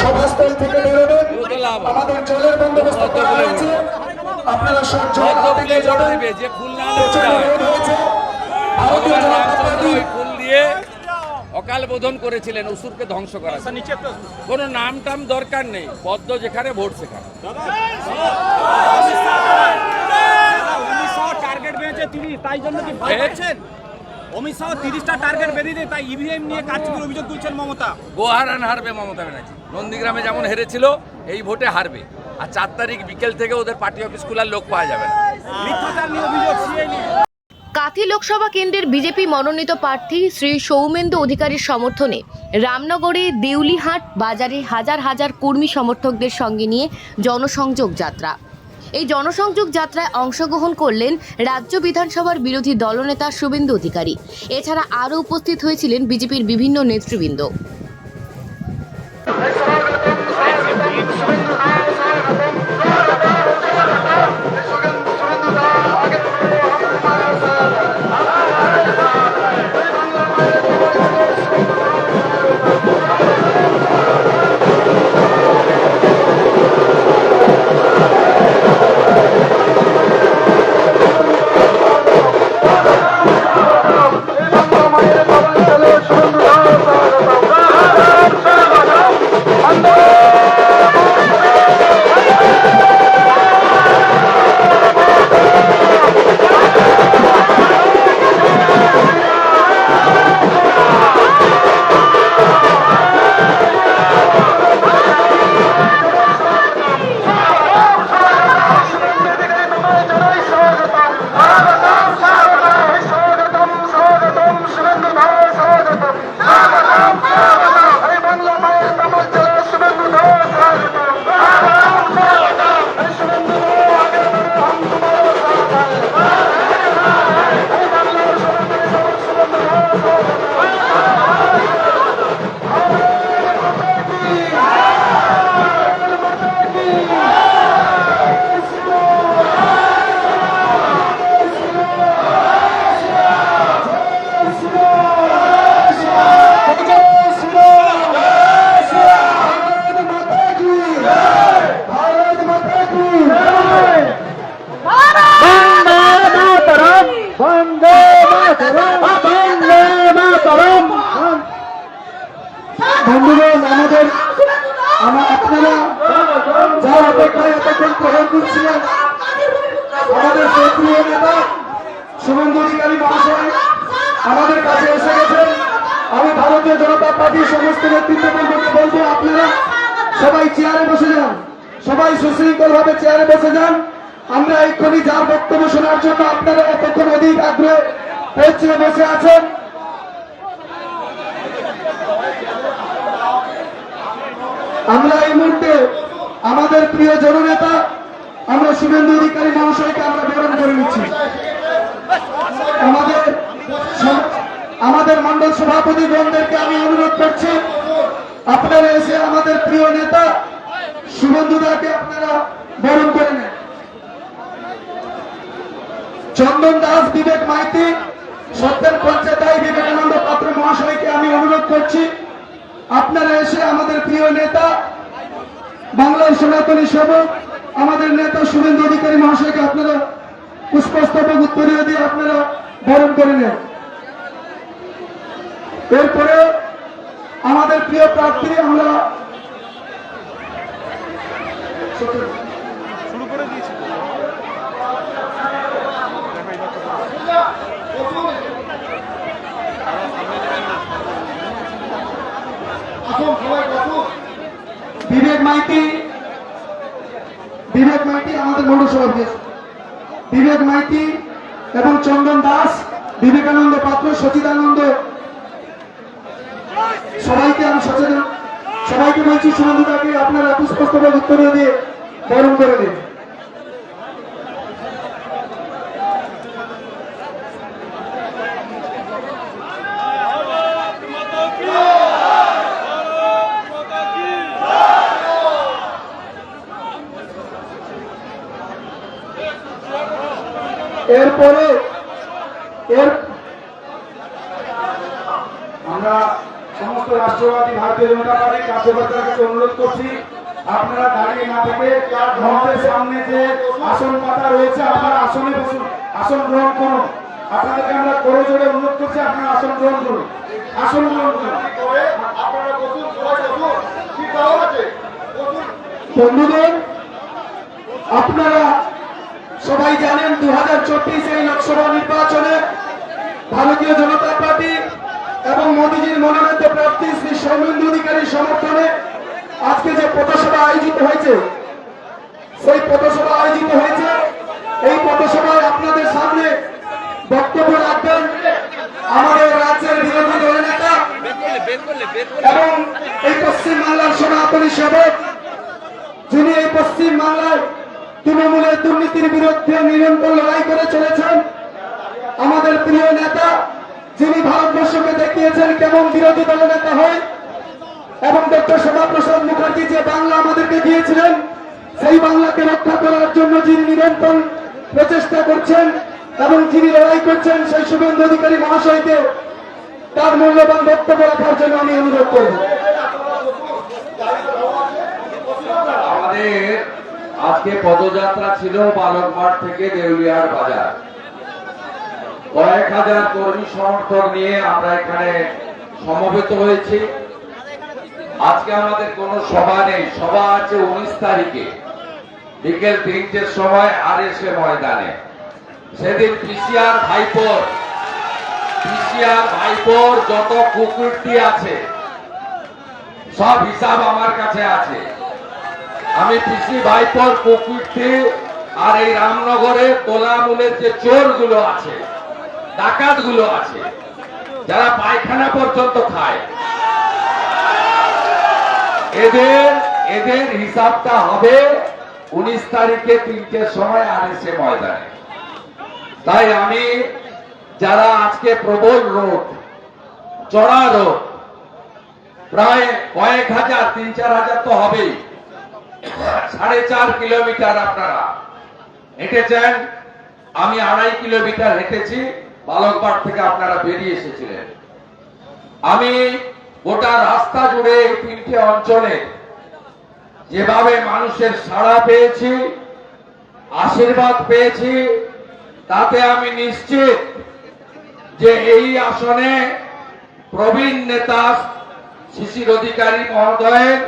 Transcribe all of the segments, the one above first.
সভাস্থল থেকে বেরোবেন। আমাদের জলের বন্দোবস্ত করা হয়েছে। আপনারা সব জল হাতে নিয়ে যাবেন। হয়। রোদ হয়েছে। ভারতীয় জনতা পার্টি ফুল দিয়ে অকাল বোধন করেছিলেন অসুরকে ধ্বংস করা। কোনো নাম টাম দরকার নেই পদ্ম যেখানে ভোট সেখানে। টার্গেট তিরিশ তাই জন্য কি ভয় অমিত শাহ তিরিশটা টার্গেট বেঁধেছে তাই ইভিএম নিয়ে কাজ করে অভিযোগ তুলছেন মমতা। গোহারান হারবে মমতা ব্যানার্জি। নন্দীগ্রামে যেমন হেরেছিল এই ভোটে হারবে। আর চার তারিখ বিকেল থেকে ওদের পার্টি অফিস খোলার লোক পাওয়া যাবে না। মিথ্যাচার নিয়ে অভিযোগ সিএ কাথি লোকসভা কেন্দ্রের বিজেপি মনোনীত প্রার্থী শ্রী সৌমেন্দু অধিকারীর সমর্থনে রামনগরে দেউলিহাট বাজারে হাজার হাজার কর্মী সমর্থকদের সঙ্গে নিয়ে জনসংযোগ যাত্রা। এই জনসংযোগ যাত্রায় অংশগ্রহণ করলেন রাজ্য বিধানসভার বিরোধী দলনেতা শুভেন্দু অধিকারী। এছাড়া আরও উপস্থিত হয়েছিলেন বিজেপির বিভিন্ন নেতৃবৃন্দ। আমাদের কাছে এসে গেছেন। আমি ভারতীয় জনতা পার্টির সমস্ত নেতৃত্ববৃন্দকে বলব, আপনারা সবাই চেয়ারে বসে যান। সবাই সুশৃঙ্খল ভাবে চেয়ারে বসে যান। আমরা এক্ষুনি যার বক্তব্য শোনার জন্য আপনারা এতক্ষণ অধিক আগ্রহে পৌঁছে বসে আছেন। আমরা এই মুহূর্তে আমাদের প্রিয় জননেতা, আমরা শুভেন্দু অধিকারী মহাশয়কে আমরা বরণ করে নিচ্ছি আমাদের আমাদের মন্ডল সভাপতি গণদেরকে আমি অনুরোধ করছি, আপনারা এসে আমাদের প্রিয় নেতা শুভেন্দু দাকে আপনারা বরণ করে নেন। চন্দন দাস, বিবেক মাইতি সত্যেন পঞ্চায়েতাই বিবেকানন্দ পাত্র মহাশয়কে আমি অনুরোধ করছি। আপনারা এসে আমাদের প্রিয় নেতা, বাংলার সনাতনী সেবক, আমাদের নেতা শুভেন্দু অধিকারী মহাশয়কে আপনারা পুষ্পস্তবক উত্তরীয় দিয়ে আপনারা বরণ করে নেন। এরপরে আমাদের প্রিয় প্রার্থী আমরা শুরু করে দিয়েছি বিবেক মাইতি, বিবেক মাইতি আমাদের মন্ডল বিবেক মাইতি এবং চন্দন দাস, বিবেকানন্দ পাত্র, সচিদানন্দ। সবাইকে আমি সচেতন সবাইকে বলছি সুনন্দদাকে আপনারা পুষ্পস্তবক উত্তর দিয়ে বরণ করে দিন এরপরে এর আমরা সমস্ত রাষ্ট্র রাষ্ট্রবাদী ভারতীয় জনতা পার্টি কার্যকর্তার কাছে অনুরোধ করছি। আপনারা দাঁড়িয়ে না থেকে মঞ্চের সামনে যে আসন পাতা রয়েছে, আপনারা আসনে বসুন, আসন গ্রহণ করুন। আপনাদেরকে আমরা করে জোরে অনুরোধ করছি, আপনারা আসন গ্রহণ করুন। আসন গ্রহণ করুন। বন্ধুদের আপনারা সবাই জানেন দু হাজার চব্বিশ এই লোকসভা নির্বাচনে ভারতীয় জনতা পার্টি এবং মোদীজির মনোনীত প্রার্থী শ্রী সৌমেন্দু অধিকারীর সমর্থনে আজকে যে পথসভা আয়োজিত হয়েছে, সেই পথসভা আয়োজিত হয়েছে। এই পথসভায় আপনাদের সামনে বক্তব্য রাখবেন আমাদের রাজ্যের বিরোধী দলের নেতা বের করলে বের করলে এবং এই পশ্চিম বাংলার সনাতনী সেবক যিনি এই পশ্চিম বাংলায় তৃণমূলের দুর্নীতির বিরুদ্ধে নিরন্তর লড়াই করে চলেছেন আমাদের প্রিয় নেতা, যিনি ভারতবর্ষকে দেখিয়েছেন কেমন বিরোধী দলের নেতা হয়, এবং ডক্টর শ্যামাপ্রসাদ মুখার্জি যে বাংলা আমাদেরকে দিয়েছিলেন, সেই বাংলাকে রক্ষা করার জন্য যিনি নিরন্তর প্রচেষ্টা করছেন এবং যিনি লড়াই করছেন সেই শুভেন্দু অধিকারী মহাশয়কে, তার মূল্যবান বক্তব্য রাখার জন্য আমি অনুরোধ করব। আমাদের আজকে পদযাত্রা ছিল বালকমাঠ থেকে দেউলিয়ার বাজার। কয়েক হাজার কর্মী সমর্থক নিয়ে আমরা এখানে সমবেত হয়েছি। আজকে আমাদের কোনো সভা নেই। সভা আছে উনিশ তারিখে। বিকেল তিনটের সময় আর এসে ময়দানে। সেদিন পিসিআর ভাইপোর পিসিআর ভাইপোর যত কুকুরটি আছে, সব হিসাব আমার কাছে আছে। আমি পিসি ভাইপোর কুকুরটি আর এই রামনগরে তোলামূলের যে চোরগুলো আছে, ডাকাতগুলো আছে, যারা পায়খানা পর্যন্ত খায়। এদের এদের হিসাবটা হবে উনিশ তারিখে তিনটের সময় আর এসে ময়দানে। তাই আমি যারা আজকে প্রবল রোগ, চড়া রোড প্রায় কয়েক হাজার, তিন চার হাজার তো হবেই। সাড়ে চার কিলোমিটার আপনারা হেঁটেছেন। আমি আড়াই কিলোমিটার হেঁটেছি বালকবাট থেকে আপনারা বেরিয়ে এসেছিলেন। আমি গোটা রাস্তা জুড়ে এই তিনটে অঞ্চলে যেভাবে মানুষের সাড়া পেয়েছি, আশীর্বাদ পেয়েছি, তাতে আমি নিশ্চিত যে এই আসনে প্রবীণ নেতা, শিশির অধিকারী মহোদয়ের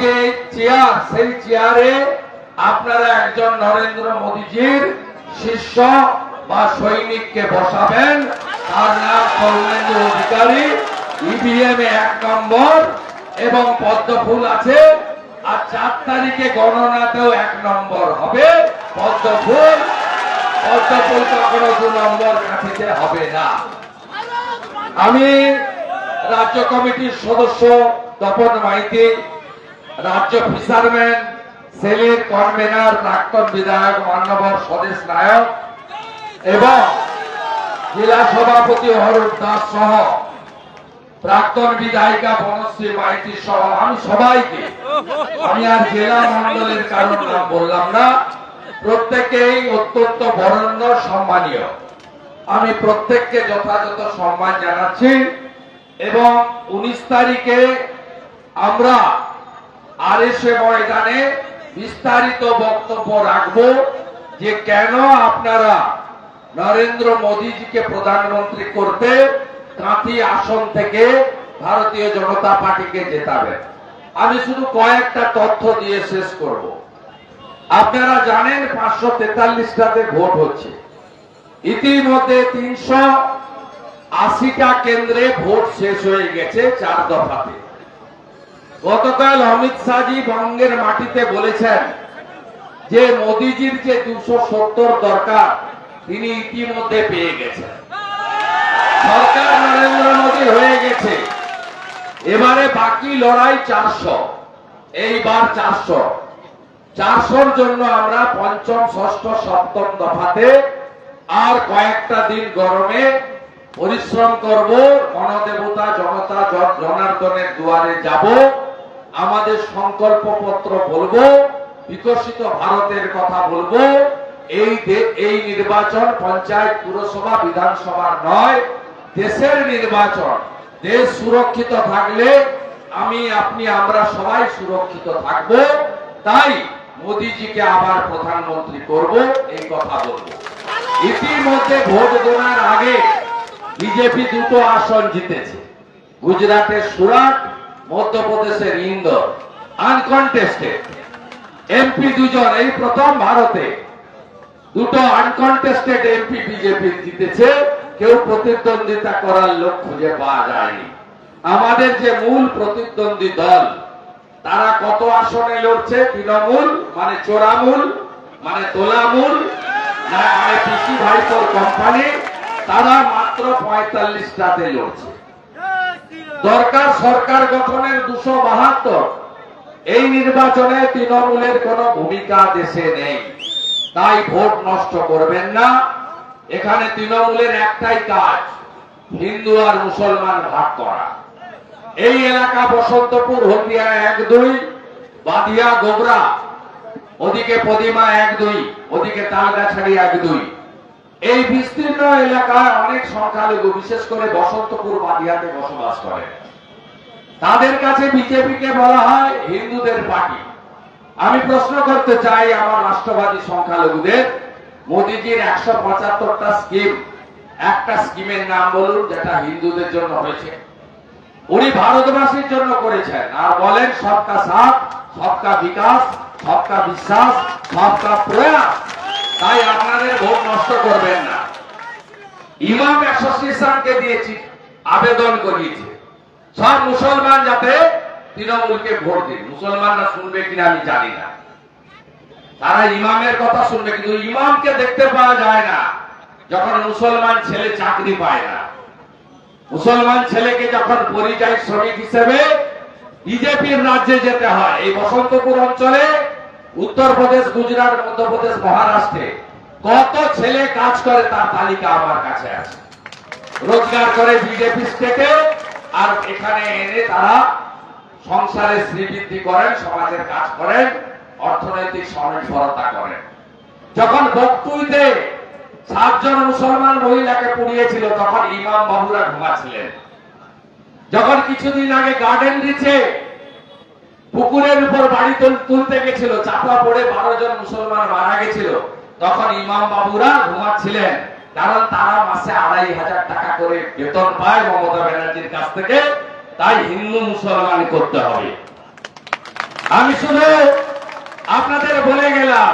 যে চেয়ার, সেই চেয়ারে আপনারা একজন নরেন্দ্র মোদীজির শিষ্য বা সৈনিককে বসাবেন। তার নাম সৌমেন্দু অধিকারী ইভিএম এ এক নম্বর এবং পদ্মফুল আছে। আর চার তারিখে গণনাতেও এক নম্বর হবে পদ্মফুল পদ্মফুল কখনো দু নম্বর কাঠিতে হবে না। আমি রাজ্য কমিটির সদস্য তপন মাইতি রাজ্য ফিশারম্যান সেলের কনভেনার প্রাক্তন বিধায়ক মান্যবর স্বদেশ নায়ক এবং জেলা সভাপতি অরূপ দাস সহ প্রাক্তন বিধায়িকা বনশ্রী মাইতি সহ আমি সবাইকে, আমি আর জেলা মন্ডলের কারণ নাম বললাম না, প্রত্যেকেই অত্যন্ত বরেণ্য, সম্মানীয়। আমি প্রত্যেককে যথাযথ সম্মান জানাচ্ছি এবং উনিশ তারিখে আমরা আর এসে ময়দানে বিস্তারিত বক্তব্য রাখব যে কেন আপনারা নরেন্দ্র মোদীজিকে প্রধানমন্ত্রী করতে কাঁথি আসন থেকে ভারতীয় জনতা পার্টিকে জেতাবেন। আমি শুধু কয়েকটা তথ্য দিয়ে শেষ করব। আপনারা জানেন পাঁচশো তেতাল্লিশটাতে ভোট হচ্ছে। ইতিমধ্যে তিনশো আশিটা কেন্দ্রে ভোট শেষ হয়ে গেছে চার দফাতে। গতকাল অমিত শাহজি বঙ্গের মাটিতে বলেছেন যে মোদিজির যে দুশো সত্তর দরকার, তিনি ইতিমধ্যে পেয়ে গেছেন। সরকার নরেন্দ্র মোদী হয়ে গেছে। এবারে বাকি লড়াই চারশো, এইবার চারশো। চারশোর জন্য আমরা পঞ্চম, ষষ্ঠ, সপ্তম দফাতে আর কয়েকটা দিন গরমে পরিশ্রম করব। গণদেবতা জনতা জনার্দনের দুয়ারে যাব। আমাদের সংকল্প পত্র বলব, বিকশিত ভারতের কথা বলব। এই এই নির্বাচন পঞ্চায়েত পুরসভা, বিধানসভা নয়, দেশের নির্বাচন। দেশ সুরক্ষিত থাকলে আমি, আপনি, আমরা সবাই সুরক্ষিত থাকব। তাই মোদিজিকে আবার প্রধানমন্ত্রী করব, এই কথা বলব। ইতিমধ্যে ভোট দেওয়ার আগে বিজেপি দুটো আসন জিতেছে। গুজরাটের সুরাট মধ্যপ্রদেশের ইন্দোর আনকনটেস্টেড এমপি দুজন, এই প্রথম ভারতে। দুটো আনকনটেস্টেড এমপি বিজেপি জিতেছে। কেউ প্রতিদ্বন্দ্বিতা করার লোক খুঁজে পাওয়া যায়নি। আমাদের যে মূল প্রতিদ্বন্দ্বী দল, তারা কত আসনে লড়ছে? তৃণমূল মানে চোরামূল মানে তোলামূল মানে পিসি ভাইপোর কোম্পানি তারা মাত্র পঁয়তাল্লিশটাতে লড়ছে। দরকার সরকার গঠনের দুশো বাহাত্তর। এই নির্বাচনে তৃণমূলের কোনো ভূমিকা দেশে নেই। তাই ভোট নষ্ট করবেন না। এখানে তৃণমূলের একটাই কাজ, হিন্দু আর মুসলমান ভাগ করা। এই এলাকা বসন্তপুর, হলদিয়া এক দুই বাদিয়া গোবরা, ওদিকে পদিমা এক দুই, ওদিকে তালগাছাড়ি এক দুই। এই বিস্তীর্ণ এলাকায় অনেক সংখ্যালঘু বিশেষ করে বসন্তপুর বাদিয়াতে বসবাস করে। তাদের কাছে বিজেপিকে বলা হয় হিন্দুদের পার্টি। আমি প্রশ্ন করতে চাই আমার রাষ্ট্রবাদী সংখ্যালঘুদের, মোদিজির একশো পঁচাত্তরটা স্কিম, একটা স্কিমের নাম বলুন যেটা হিন্দুদের জন্য হয়েছে। উনি ভারতবাসীর জন্য করেছেন, আর বলেন সবকা সাথ, সবকা বিকাশ, সবকা বিশ্বাস, সবকা প্রয়াস। তাই আপনাদের ভোট নষ্ট করবেন না। ইমাম অ্যাসোসিয়েশনকে দিয়েছি, আবেদন করিয়েছে। সব মুসলমান যাতে তৃণমূলকে ভোট দিন মুসলমানরা শুনবে কিনা আমি জানি না। তারা ইমামের কথা শুনবে, কিন্তু ইমামকে দেখতে পাওয়া যায় না যখন মুসলমান ছেলে চাকরি পায় না। মুসলমান ছেলেকে যখন পরিযায়ী শ্রমিক হিসেবে বিজেপির রাজ্যে যেতে হয়, এই বসন্তপুর অঞ্চলে উত্তরপ্রদেশ, গুজরাট, মধ্যপ্রদেশ, মহারাষ্ট্রে কত ছেলে কাজ করে তার তালিকা আমার কাছে আছে। রোজগার করে বিজেপি স্টেটে আর এখানে এনে তারা সংসারে শ্রীবৃদ্ধি করেন, সমাজের কাজ করেন, অর্থনৈতিক স্বনির্ভরতা করেন। যখন বক্তুইতে সাতজন মুসলমান মহিলাকে পুড়িয়েছিল, তখন ইমাম বাবুরা ঘুমাচ্ছিলেন। যখন কিছুদিন আগে গার্ডেন দিচ্ছে পুকুরের উপর বাড়ি তুলতে গেছিল, চাপা পড়ে বারো জন মুসলমান মারা গেছিল। তখন ইমাম বাবুরা ঘুমাচ্ছিলেন। কারণ তারা মাসে আড়াই হাজার টাকা করে বেতন পায় মমতা ব্যানার্জির কাছ থেকে। তাই হিন্দু মুসলমান করতে হবে। আমি শুধু আপনাদের বলে গেলাম,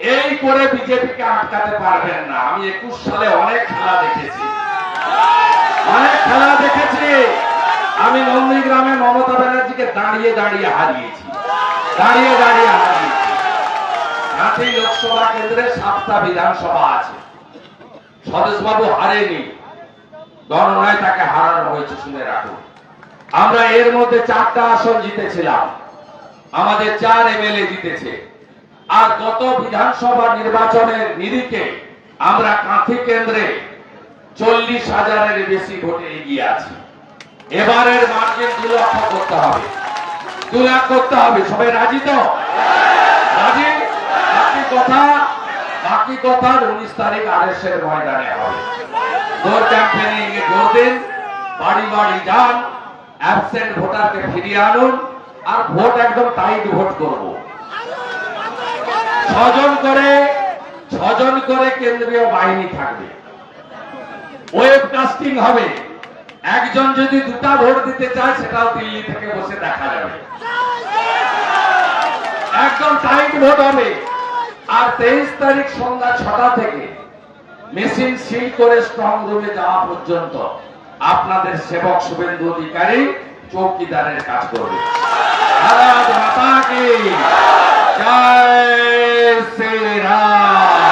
এই করে বিজেপিকে আটকাতে পারবেন না। আমি একুশ সালে অনেক খেলা দেখেছি। অনেক খেলা দেখেছি। আমি নন্দীগ্রামে মমতা ব্যানার্জিকে দাঁড়িয়ে দাঁড়িয়ে হারিয়েছি। দাঁড়িয়ে দাঁড়িয়ে হারিয়েছি। লোকসভা কেন্দ্রে সাতটা বিধানসভা আছে। স্বদেশবাবু হারেনি। গণনায় তাকে হারানো হয়েছে শুনে রাখুন। আমরা এর মধ্যে চারটা আসন জিতেছিলাম। আমাদের চার এমএলএ জিতেছে। আর গত বিধানসভা নির্বাচনের নিরিখে আমরা কাঁথি কেন্দ্রে চল্লিশ হাজারের বেশি ভোটে এগিয়ে আছি। এবারের মার্জিন দু লক্ষ করতে হবে। দু লাখ করতে হবে। সবাই রাজি তো? রাজি? বাকি কথা বাকি কথা উনিশ তারিখ আড়াইশের ময়দানে হবে। জোর ক্যাম্পেনিং এ জোর দিন, বাড়ি বাড়ি যান অ্যাবসেন্ট ভোটারকে ফিরিয়ে আনুন, আর ভোট একদম টাইট ভোট করব। ছজন করে ছজন করে কেন্দ্রীয় বাহিনী থাকবে। ওয়েব কাস্টিং হবে। একজন যদি দুটা ভোট দিতে চায়, সেটাও দিল্লি থেকে বসে দেখা যাবে। একদম টাইট ভোট হবে। আর তেইশ তারিখ সন্ধ্যা ছটা থেকে মেশিন সিল করে স্ট্রং রুমে যাওয়া পর্যন্ত আপনাদের সেবক শুভেন্দু অধিকারী চৌকিদারের কাজ করবে। জয় শ্রী রাম